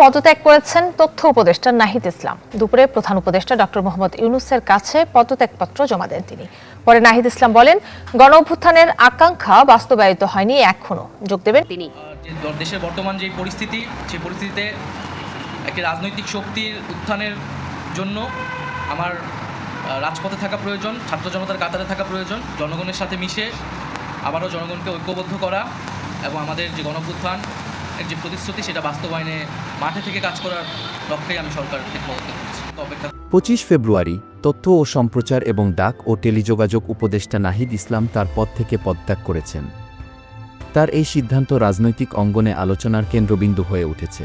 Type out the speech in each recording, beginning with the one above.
পদত্যাগ করেছেন তথ্য উপদেষ্টা নাহিদ ইসলাম। দুপুরে প্রধান উপদেষ্টা ডক্টর মোহাম্মদ ইউনুসের কাছে পদত্যাগপত্র জমা দেন তিনি। পরে নাহিদ ইসলাম বলেন, গণ অভ্যুত্থানের আকাঙ্ক্ষা বাস্তবায়িত হয়নি এখনও। যোগ দেবেন তিনি। দেশের বর্তমান যে পরিস্থিতি সেই পরিস্থিতিতে একটি রাজনৈতিক শক্তির উত্থানের জন্য আমার রাজপথে থাকা প্রয়োজন, ছাত্র জনতার কাতারে থাকা প্রয়োজন, জনগণের সাথে মিশে আবারও জনগণকে ঐক্যবদ্ধ করা এবং আমাদের যে এর যে প্রতিশ্রুতি সেটা বাস্তবায়নে মাঠে থেকে কাজ করার লক্ষ্যেই আমি সরকার থেকে পঁচিশ ফেব্রুয়ারি তথ্য ও সম্প্রচার এবং ডাক ও টেলিযোগাযোগ উপদেষ্টা নাহিদ ইসলাম তার পদ থেকে পদত্যাগ করেছেন। তার এই সিদ্ধান্ত রাজনৈতিক অঙ্গনে আলোচনার কেন্দ্রবিন্দু হয়ে উঠেছে।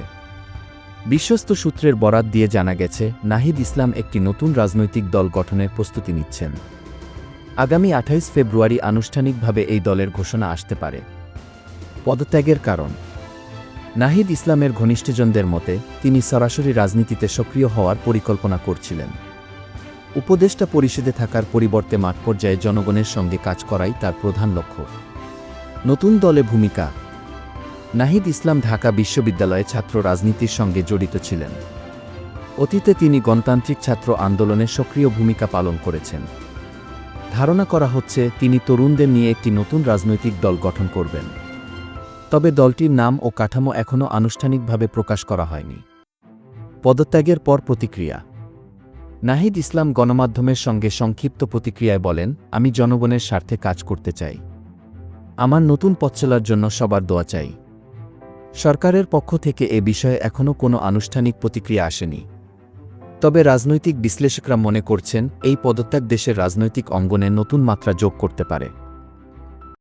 বিশ্বস্ত সূত্রের বরাত দিয়ে জানা গেছে, নাহিদ ইসলাম একটি নতুন রাজনৈতিক দল গঠনের প্রস্তুতি নিচ্ছেন। আগামী আঠাইশ ফেব্রুয়ারি আনুষ্ঠানিকভাবে এই দলের ঘোষণা আসতে পারে। পদত্যাগের কারণ নাহিদ ইসলামের ঘনিষ্ঠজনদের মতে, তিনি সরাসরি রাজনীতিতে সক্রিয় হওয়ার পরিকল্পনা করছিলেন। উপদেষ্টা পরিষদে থাকার পরিবর্তে মাঠ পর্যায়ে জনগণের সঙ্গে কাজ করাই তার প্রধান লক্ষ্য। নতুন দলে ভূমিকা। নাহিদ ইসলাম ঢাকা বিশ্ববিদ্যালয়ে ছাত্র রাজনীতির সঙ্গে জড়িত ছিলেন। অতীতে তিনি গণতান্ত্রিক ছাত্র আন্দোলনে সক্রিয় ভূমিকা পালন করেছেন। ধারণা করা হচ্ছে, তিনি তরুণদের নিয়ে একটি নতুন রাজনৈতিক দল গঠন করবেন। তবে দলটির নাম ও কাঠামো এখনও আনুষ্ঠানিকভাবে প্রকাশ করা হয়নি। পদত্যাগের পর প্রতিক্রিয়া। নাহিদ ইসলাম গণমাধ্যমের সঙ্গে সংক্ষিপ্ত প্রতিক্রিয়ায় বলেন, আমি জনগণের স্বার্থে কাজ করতে চাই। আমার নতুন পথ চলার জন্য সবার দোয়া চাই। সরকারের পক্ষ থেকে এ বিষয়ে এখনও কোনো আনুষ্ঠানিক প্রতিক্রিয়া আসেনি। তবে রাজনৈতিক বিশ্লেষকরা মনে করছেন, এই পদত্যাগ দেশের রাজনৈতিক অঙ্গনে নতুন মাত্রা যোগ করতে পারে।